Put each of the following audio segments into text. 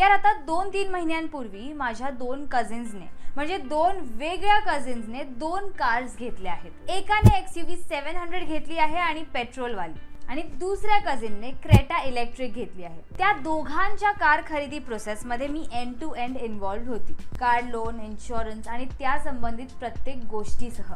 यार आता दोन तीन महिन्यांपूर्वी माझ्या दोन कझिन्सने म्हणजे दोन वेगळ्या कझिन्सने दोन कार्स घेतल्या आहेत. एकाने X U V seven hundred घेतली आहे आणि पेट्रोलवाली आणि दुसऱ्या कझिनने क्रेटा इलेक्ट्रिक घेतली आहे. त्या दोघांच्या कार खरेदी प्रोसेसमध्ये मी एंड टू एंड इन्व्हॉल्ड होती. कार लोन इन्शुरन्स आणि त्या संबंधित प्रत्येक गोष्टीसह.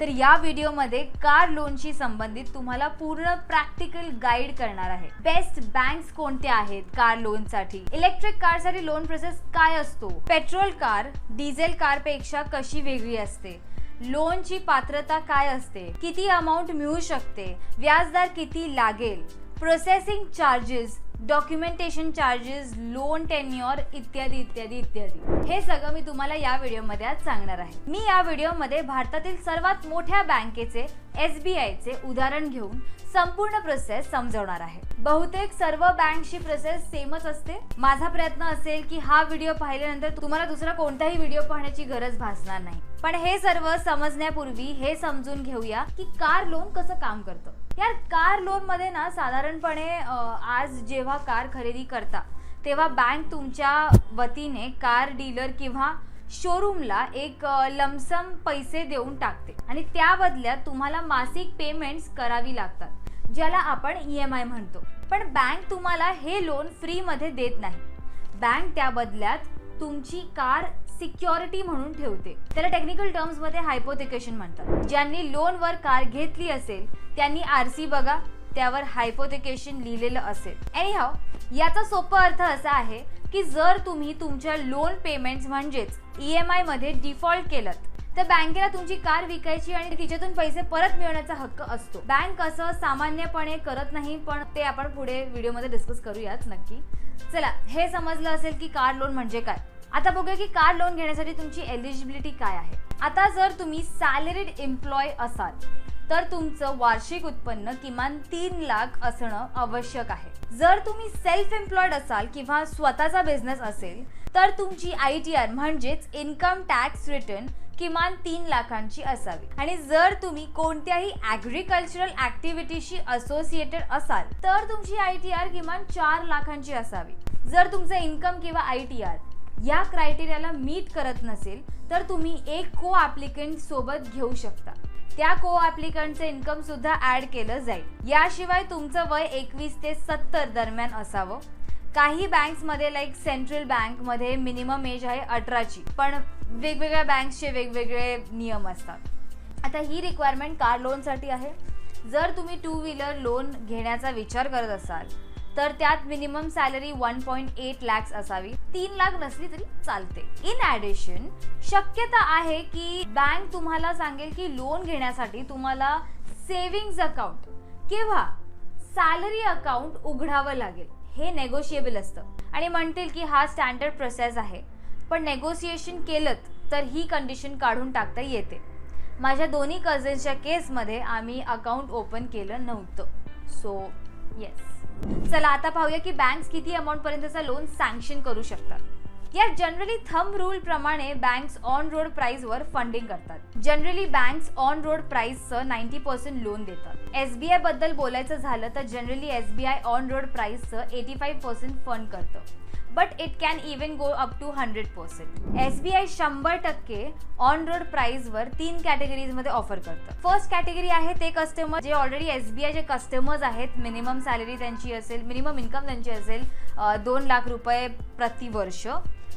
तर या व्हिडिओमध्ये कार लोनशी संबंधित तुम्हाला पूर्ण प्रॅक्टिकल गाईड करणार आहे. बेस्ट बँक्स कोणत्या आहेत कार लोनसाठी इलेक्ट्रिक कारसाठी लोन प्रोसेस काय असतो? पेट्रोल कार डिझेल कारपेक्षा कशी वेगळी असते? लोनची पात्रता काय असते? किती अमाऊंट मिळू शकते? व्याजदर किती लागेल? Processing charges documentation charges loan tenure इत्यादी इत्यादी इत्यादी. हे सगळं मी तुम्हाला या व्हिडिओमध्ये आज सांगणार आहे. मी या व्हिडिओमध्ये भारतातील सर्वात मोठ्या बँकेचे एस बी आयचे उदाहरण घेऊन संपूर्ण प्रोसेस समजवणार आहे. बहुतेक सर्व बँकची प्रोसेस सेमच असते. माझा प्रयत्न असेल की हा व्हिडिओ पाहिल्यानंतर तुम्हाला दुसरा कोणताही व्हिडिओ पाहण्याची गरज भासणार नाही. पण हे सर्व समजण्यापूर्वी हे समजून घेऊया की कार लोन कसं काम करतं. यार कार लोनमध्ये ना साधारणपणे आज जेव्हा कार खरेदी करता तेव्हा बँक तुमच्या वतीने कार डीलर किंवा शोरूमला एक लमसम पैसे देऊन टाकते. आणि त्या बदल्यात तुम्हाला मासिक पेमेंट्स करावी लागतात ज्याला आपण ई एम आय म्हणतो. पण बँक तुम्हाला हे लोन फ्रीमध्ये देत नाही. बँक त्या बदल्यात तुमची कार सिक्युरिटी म्हणून ठेवते. त्याला टेक्निकल टर्म्समध्ये हायपोथिकेशन म्हणतात. ज्यांनी लोनवर कार घेतली असेल त्यांनी आर सी बघा त्यावर हायपोथिकेशन लिहिलेलं असेल. एनीहाव याचा सोपा अर्थ असा आहे की जर तुम्ही तुमच्या लोन पेमेंट्स म्हणजेच ई एम आयमध्ये डिफॉल्ट केलं तर बँकेला तुमची कार विकायची आणि तिच्यातून पैसे परत मिळवण्याचा हक्क असतो. बँक असं सामान्यपणे करत नाही पण ते आपण पुढे व्हिडिओमध्ये डिस्कस करूयात नक्की. चला हे समजलं असेल की कार लोन म्हणजे काय. आता बघूया की कार लोन घेण्यासाठी तुमची एलिजिबिलिटी काय आहे. आता जर तुम्ही सॅलरीड एम्प्लॉय असाल तर तुमचं वार्षिक उत्पन्न किमान तीन लाख असणं आवश्यक आहे. जर तुम्ही सेल्फ एम्प्लॉयड असाल किंवा स्वतःचा बिझनेस असेल तर तुमची आय टी आर म्हणजेच इन्कम टॅक्स रिटर्न किमान तीन लाखांची असावी. आणि जर तुम्ही कोणत्याही ॲग्रिकल्चरल ऍक्टिव्हिटीशी असोसिएटेड असाल तर तुमची आय टी आर किमान चार लाखांची असावी. जर तुमचं इन्कम किंवा आय टी आर या क्रायटेरियाला मीट करत नसेल तर तुम्ही एक को ॲप्लिकंट सोबत घेऊ शकता. त्या को ॲप्लिकंटचं इन्कम सुद्धा ऍड केलं जाईल. याशिवाय तुमचं वय एकवीस ते सत्तर दरम्यान असावं. काही बँक्समध्ये लाईक सेंट्रल बँकमध्ये मिनिमम एज आहे अठराची. पण वेगवेगळ्या बँक्सचे वेगवेगळे नियम असतात. आता ही रिक्वायरमेंट कार लोनसाठी आहे. जर तुम्ही टू व्हीलर लोन घेण्याचा विचार करत असाल तर त्यात minimum salary one point eight lakhs असावी. तीन लाख नसली तरी चालते. इन ॲडिशन शक्यता आहे की बँक तुम्हाला सांगेल की लोन घेण्यासाठी तुम्हाला सेव्हिंग्ज अकाउंट किंवा सॅलरी अकाउंट उघडावं लागेल. हे नेगोशिएबल असतं. आणि म्हणतील की हा स्टँडर्ड प्रोसेस आहे. पण नेगोसिएशन केलं तर ही कंडिशन काढून टाकता येते. माझ्या दोन्ही कझन्सच्या केसमध्ये आम्ही अकाउंट ओपन केलं नव्हतं. सो येस चला आता पाहूया की बँक्स किती अमाऊंट पर्यंतचा लोन सँक्शन करू शकतात. या जनरली थंब रूल प्रमाणे बँक्स ऑन रोड प्राइसवर फंडिंग करतात. जनरली बँक्स ऑन रोड प्राइसचं नाईन्टी पर्सेंट लोन देतात. एस बी आयबद्दल बोलायचं झालं तर generally S B I on road प्राइसचं eighty five percent fund करतं. But it can even go up to hundred percent S B I शंभर टक्के on road प्राईजवर तीन कॅटेगरीजमध्ये ऑफर करतं. फर्स्ट कॅटेगरी आहे ते कस्टमर जे ऑलरेडी एस बी आयचे कस्टमर्स आहेत मिनिमम सॅलरी त्यांची असेल मिनिमम इन्कम त्यांची असेल दोन लाख रुपये प्रतिवर्ष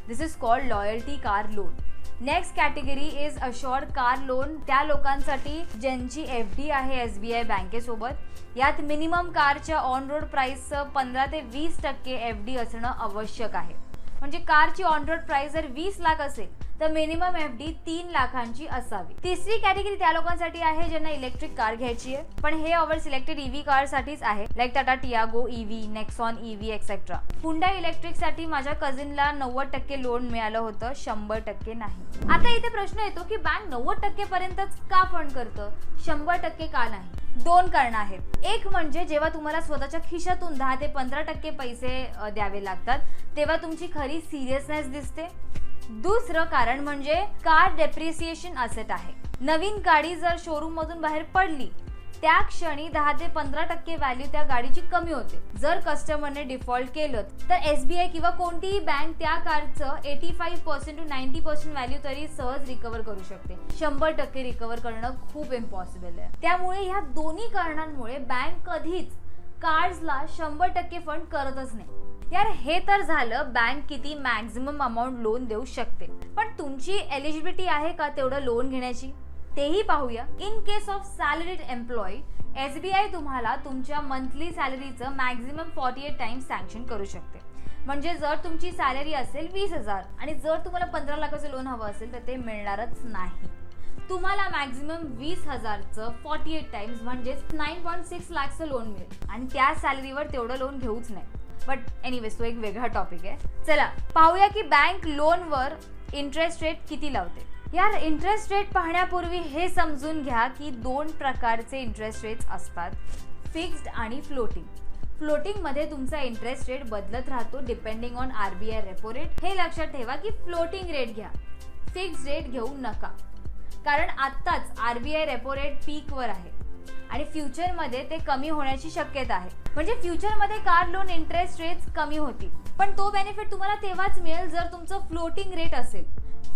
this is called loyalty car loan next category is assured car loan त्या लोकांसाठी ज्यांची एफ डी आहे एस बी आय बँकेसोबत यात मिनिमम कारच्या ऑन रोड प्राईसचं पंधरा ते वीस टक्के एफ डी असणं आवश्यक आहे. म्हणजे कारची ऑन रोड प्राईस जर वीस लाख असेल तर मिनिमम एफ डी तीन लाखांची असावी. तिसरी कॅटेगरी त्या लोकांसाठी आहे ज्यांना इलेक्ट्रिक कार घ्यायची आहे. पण हे ऑवर सिलेक्टेड ईव्ही कार साठीच आहे. Like Tata Tiago EV Nexon EV etcetera Hyundai इलेक्ट्रिकसाठी माझ्या कझिनला नव्वद टक्के लोन मिळालं होतं. शंभर टक्के नाही. आता इथे प्रश्न येतो की बँक नव्वद टक्के पर्यंतच का फंड करतं? शंभर टक्के का नाही? दोन कारण आहेत. एक म्हणजे जेव्हा तुम्हाला स्वतःच्या खिशातून दहा ते पंधरा टक्के पैसे द्यावे लागतात तेव्हा तुमची खरी सिरियसनेस दिसते. दुसरं कारण म्हणजे कार डेप्रिसिएशन असेट आहे. नवीन गाडी जर शोरूम मधून बाहेर पडली त्या क्षणी दहा ते पंधरा टक्के व्हॅल्यू त्या गाडीची कमी होते. जर कस्टमरने डिफॉल्ट केलं तर एसबीआय किंवा कोणतीही बँक त्या कारचं eighty five percent to ninety percent value तरी सहज रिकवर करू शकते. शंभर टक्के रिकवर करणं खूप इम्पॉसिबल आहे. त्यामुळे ह्या दोन्ही कारणांमुळे बँक कधीच कार्ड्सला शंभर टक्के फंड करतच नाही. यार हे तर झालं बँक किती मॅक्झिमम अमाऊंट लोन देऊ शकते. पण तुमची एलिजिबिलिटी आहे का तेवढं लोन घेण्याची? तेही पाहूया. In case of salaried employee S B I तुम्हाला तुमच्या monthly सॅलरीचं maximum forty eight times sanction करू शकते. म्हणजे जर तुमची सॅलरी असेल वीस हजार आणि जर तुम्हाला पंधरा लाखाचं लोन हवं असेल तर ते मिळणारच नाही. तुम्हाला मॅक्झिमम वीस हजारचं फॉर्टी एट टाइम्स म्हणजेच नाईन पॉईंट सिक्स लाखचं लोन मिळेल. आणि त्या सॅलरीवर तेवढं लोन घेऊच नाही. बट एनिवेज तो एक वेगळा टॉपिक आहे. चला पाहूया की बँक लोनवर इंटरेस्ट रेट किती लावते. यार इंटरेस्ट रेट पाहण्यापूर्वी हे समजून घ्या की दोन प्रकारचे इंटरेस्ट रेट्स असतात. फिक्स्ड आणि फ्लोटिंग फ्लोटिंगमध्ये तुमचा इंटरेस्ट रेट बदलत राहतो depending on R B I repo rate हे लक्षात ठेवा की फ्लोटिंग रेट घ्या. फिक्स्ड रेट घेऊ नका. कारण आत्ताच R B I repo rate पीकवर आहे. आणि फ्युचरमध्ये ते कमी होण्याची शक्यता आहे. म्हणजे फ्युचरमध्ये कार लोन इंटरेस्ट रेट्स कमी होतील पण तो बेनिफिट तुम्हाला तेव्हाच मिळेल जर तुमचं फ्लोटिंग रेट असेल.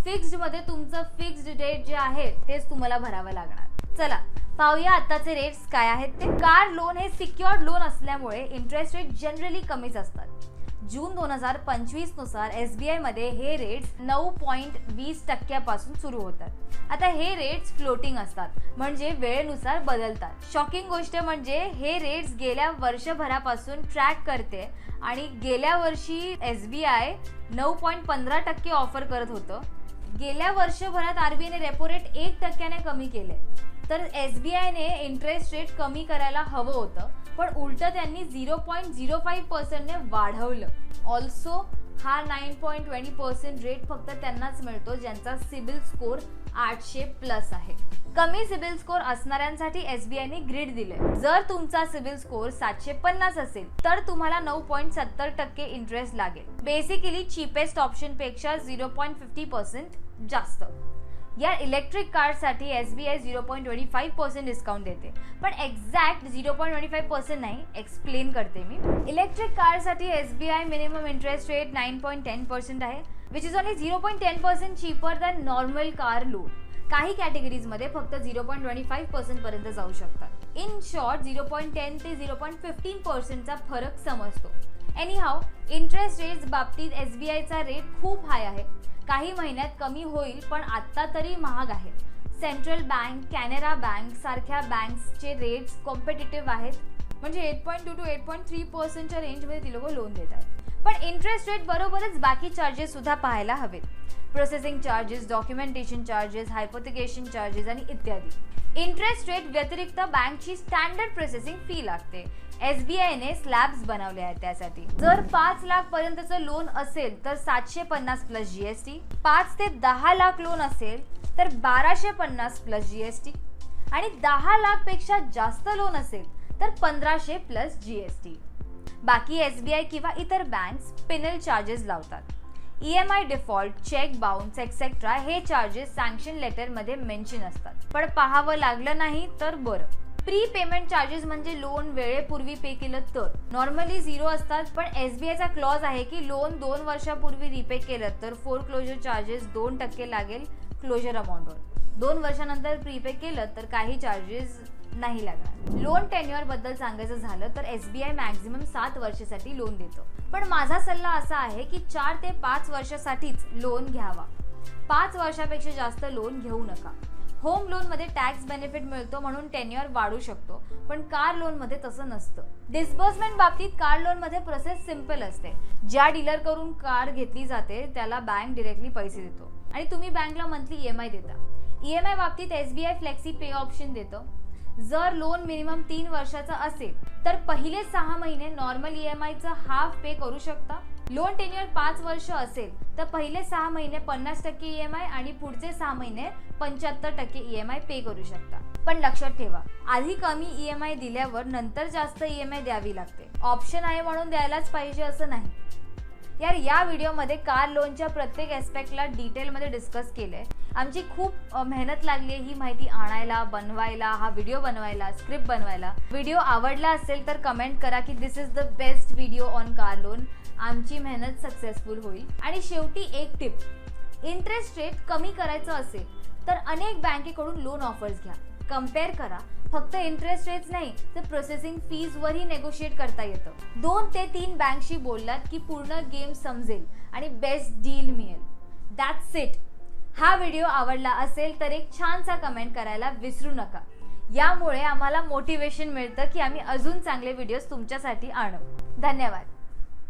फिक्स्डमध्ये तुमचं फिक्स्ड रेट जे आहे तेच तुम्हाला भरावं लागणार. चला पाहूया आत्ताचे रेट्स काय आहेत. ते कार लोन हे सिक्युअर्ड लोन असल्यामुळे इंटरेस्ट रेट जनरली कमीच असतात. जून दोन हजार पंचवीसनुसार एस बी आयमध्ये हे रेट्स नऊ पॉईंट वीस टक्क्यापासून सुरू होतात. आता हे रेट्स फ्लोटिंग असतात म्हणजे वेळेनुसार बदलतात. शॉकिंग गोष्ट म्हणजे हे रेट्स गेल्या वर्षभरापासून ट्रॅक करते आणि गेल्या वर्षी एस बी आय नऊ पॉईंट पंधरा टक्के ऑफर करत होतं. गेल्या वर्षभरात आरबीआयने रेपो रेट एक टक्क्याने कमी केले. तर एस बी आयने इंटरेस्ट रेट कमी करायला हवं होतं पण उलटं त्यांनी झिरो पॉईंट झिरो फाईव्ह पर्सेंटने वाढवलं. ऑल्सो हा nine point twenty percent rate फक्त त्यांनाच मिळतो ज्यांचा सिबिल स्कोर आठशे प्लस आहे. कमी सिबिल स्कोर असणाऱ्यांसाठी एस बी आयने ग्रीड दिले जर तुमचा सिबिल स्कोर सातशे पन्नास असेल तर तुम्हाला नऊ पॉईंट सत्तर टक्के इंटरेस्ट लागेल. बेसिकली चीपेस्ट ऑप्शनपेक्षा झिरो पॉईंट फिफ्टी पर्सेंट जास्त. या इलेक्ट्रिक कारसाठी S B I zero point twenty five percent discount देते. पण exact zero point twenty five percent नाही एक्सप्लेन करते मी. इलेक्ट्रिक कारसाठी S B I minimum interest rate nine point ten percent आहे which is only zero point ten percent cheaper than normal car loan काही कॅटेगरीजमध्ये फक्त झिरो पॉईंट ट्वेंटी फाईव्ह पर्सेंटपर्यंत जाऊ शकतात. In short zero point ten ते zero point fifteen पर्सेंटचा फरक समजतो. एनी हाव इंटरेस्ट रेट्स बाबतीत एस बी आयचा रेट खूप हाय आहे. काही महिन्यात कमी होईल पण आत्ता तरी महाग आहे. सेंट्रल बँक कॅनरा बँक सारख्या बँक्सचे रेट्स कॉम्पिटेटिव्ह आहेत. म्हणजे eight point two to eight point three पर्सेंटच्या रेंजमध्ये ती लोक लोन देत आहेत. पण इंटरेस्ट रेट बरोबरच बाकी चार्जेस सुद्धा पाहायला हवेत. Processing charges documentation charges hypothecation charges आणि इत्यादी. इंटरेस्ट रेट व्यतिरिक्त बँकची स्टँडर्ड प्रोसेसिंग फी लागते. एस बी आयने स्लॅब्स बनवले आहेत त्यासाठी. जर पाच लाख पर्यंतचं लोन असेल तर सातशे पन्नास प्लस जीएसटी पाच ते दहा लाख लोन असेल तर बाराशे पन्नास प्लस जीएसटी आणि दहा लाखपेक्षा जास्त लोन असेल तर पंधराशे प्लस जीएसटी बाकी एस बी आय किंवा इतर बँक्स पिनल चार्जेस लावतात. E M I default cheque bounce etcetera हे चार्जेस सँक्शन लेटरमध्ये मेन्शन असतात. पण पाहावं लागलं नाही तर बरं. प्री पेमेंट चार्जेस म्हणजे लोन वेळेपूर्वी पे केलं तर. नॉर्मली झिरो असतात पण एस बी आयचा क्लॉज आहे की लोन दोन वर्षापूर्वी रिपे केलं तर फोर क्लोजर चार्जेस दोन टक्के लागेल क्लोजर अमाऊंटवर दोन वर्षानंतर प्रीपे केलं तर काही चार्जेस नाही लागणार. लोन टेन्युअरबद्दल सांगायचं झालं तर एस बी आय मॅक्झिमम सात वर्षासाठी लोन देतो. पण माझा सल्ला असा आहे की चार ते पाच वर्षासाठीच लोन घ्यावा. पाच वर्षापेक्षा जास्त लोन घेऊ नका. होम लोनमध्ये टॅक्स बेनिफिट मिळतो म्हणून टेन्युअर वाढू शकतो. पण कार लोनमध्ये तसं नसतं. डिस्बर्समेंट बाबतीत कार लोनमध्ये प्रोसेस सिंपल असते. ज्या डीलरकडून कार घेतली जाते त्याला बँक डिरेक्टली पैसे देतो. आणि तुम्ही बँकला मंथली ई एम आय देता. ई एम आय बाबतीत S B I flexi pay option देतं. जर लोन मिनिमम तीन वर्षाचं असेल तर पहिले सहा महिने नॉर्मल ई एम आयचं हाफ पे करू शकता. लोन टेन्युअर पाच वर्ष असेल तर पहिले सहा महिने पन्नास टक्के ई एम आय आणि पुढचे सहा महिने पंच्याहत्तर टक्के ई एम आय पे करू शकता. पण लक्षात ठेवा आधी कमी ई एम आय दिल्यावर नंतर जास्त ई एम आय द्यावी लागते. ऑप्शन आहे म्हणून द्यायलाच पाहिजे असं नाही. यार या व्हिडिओमध्ये कार लोनच्या प्रत्येक ॲस्पेक्टला डिटेलमध्ये डिस्कस केलं आहे आमची खूप मेहनत लागली आहे ही माहिती आणायला बनवायला हा व्हिडिओ बनवायला स्क्रिप्ट बनवायला. व्हिडिओ आवडला असेल तर कमेंट करा की this is the best video on car loan आमची मेहनत सक्सेसफुल होईल. आणि शेवटी एक टिप इंटरेस्ट रेट कमी करायचं असेल तर अनेक बँकेकडून लोन ऑफर्स घ्या. कंपेअर करा. फक्त इंटरेस्ट रेट्स नाही तर प्रोसेसिंग फीजवरही नेगोशिएट करता येतं. दोन ते तीन बँकशी बोललात की पूर्ण गेम समजेल आणि बेस्ट डील मिळेल. दॅट्स इट हा व्हिडिओ आवडला असेल तर एक छानसा कमेंट करायला विसरू नका. यामुळे आम्हाला मोटिवेशन मिळतं की आम्ही अजून चांगले व्हिडिओज तुमच्यासाठी आणू. धन्यवाद.